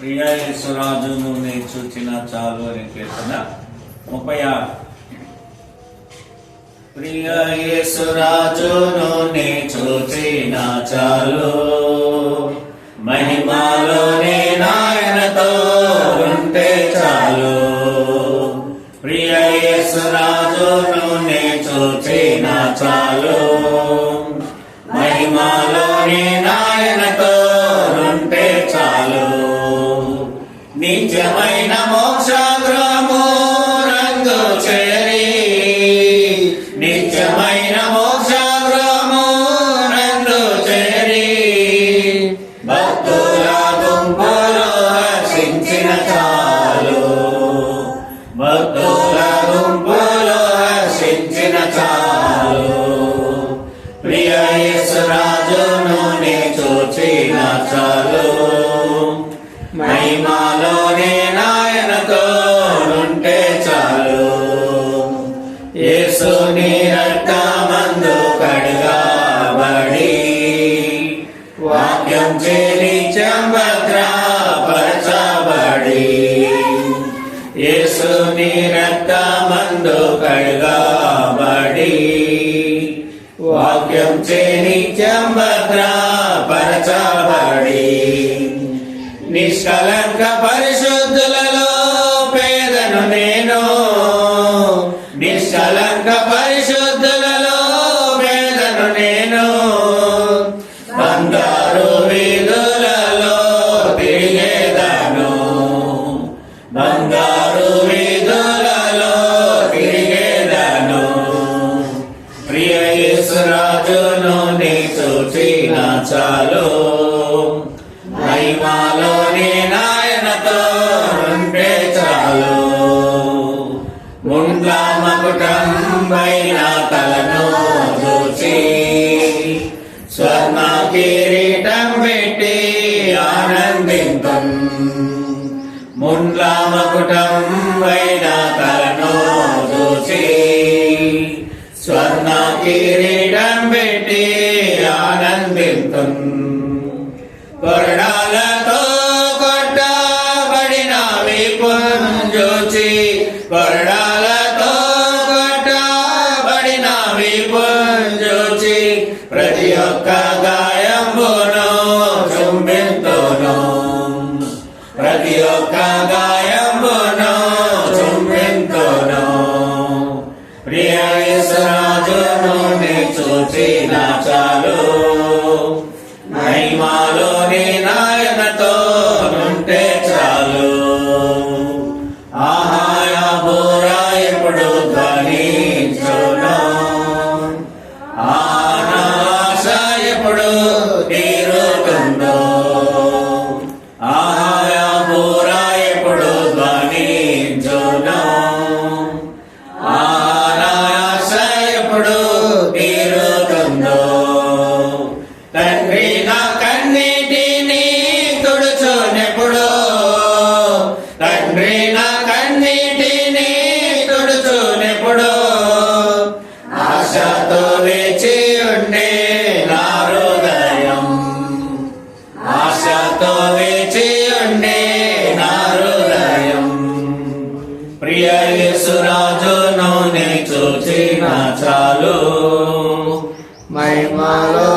ప్రియ యేసురాజును నీ చూచిన చాలు అని కీర్తన ముప్పై ఆరు. ప్రియ యేసురాజును నీ చూచిన చాలు. మహిమాలోనే నాయనతో ఉంటే చాలు. ప్రియ యేసురాజును నీ చూచిన చాలు. మహిమా భక్తుల గుంపులు హర్షించిన చాలు ప్రియ యేసురాజును నీ చూచిన చాలు మహిమాలోనే నాయనతో ఉంటే చాలు యేసుని రక్తమందు కడగాబడి వాక్యం చేరి చంభద్రాపరచబడి యేసుని రక్తమందు కడగాబడి వాక్యం చేరి చంభద్రాపరచబడి నిష్కలంక పరిశుద్ధులలో పేదను నేను నిష్కలంక పరిశుద్ధ చూచిన మహిమాలోని నాయనతో ఉంటే చాలు. ముండ్ల మకుటం పైన తలను చూచి స్వర్ణ కిరీటం పెట్టి ఆనందింతం ముండ్ల మకుటం పైన తలను చూచి స్వర్ణ కిరీటం పెట్టి ఆనందింతం. కొరడాలతో కొట్టబడిన విపుంజోచి కొరడాలతో కొట్టబడిన విపుంజోచి ప్రతి ఒక్క గాయంబును చుంబింతును ప్రతి ఒక్క గాయ యేసురాజును నీ చూచిన చాలు. వేచి ఉండే నా హృదయం ఆశతో వేచి ఉండే నా హృదయం ప్రియ యేసురాజును నీ చూచిన చాలు మహిమలో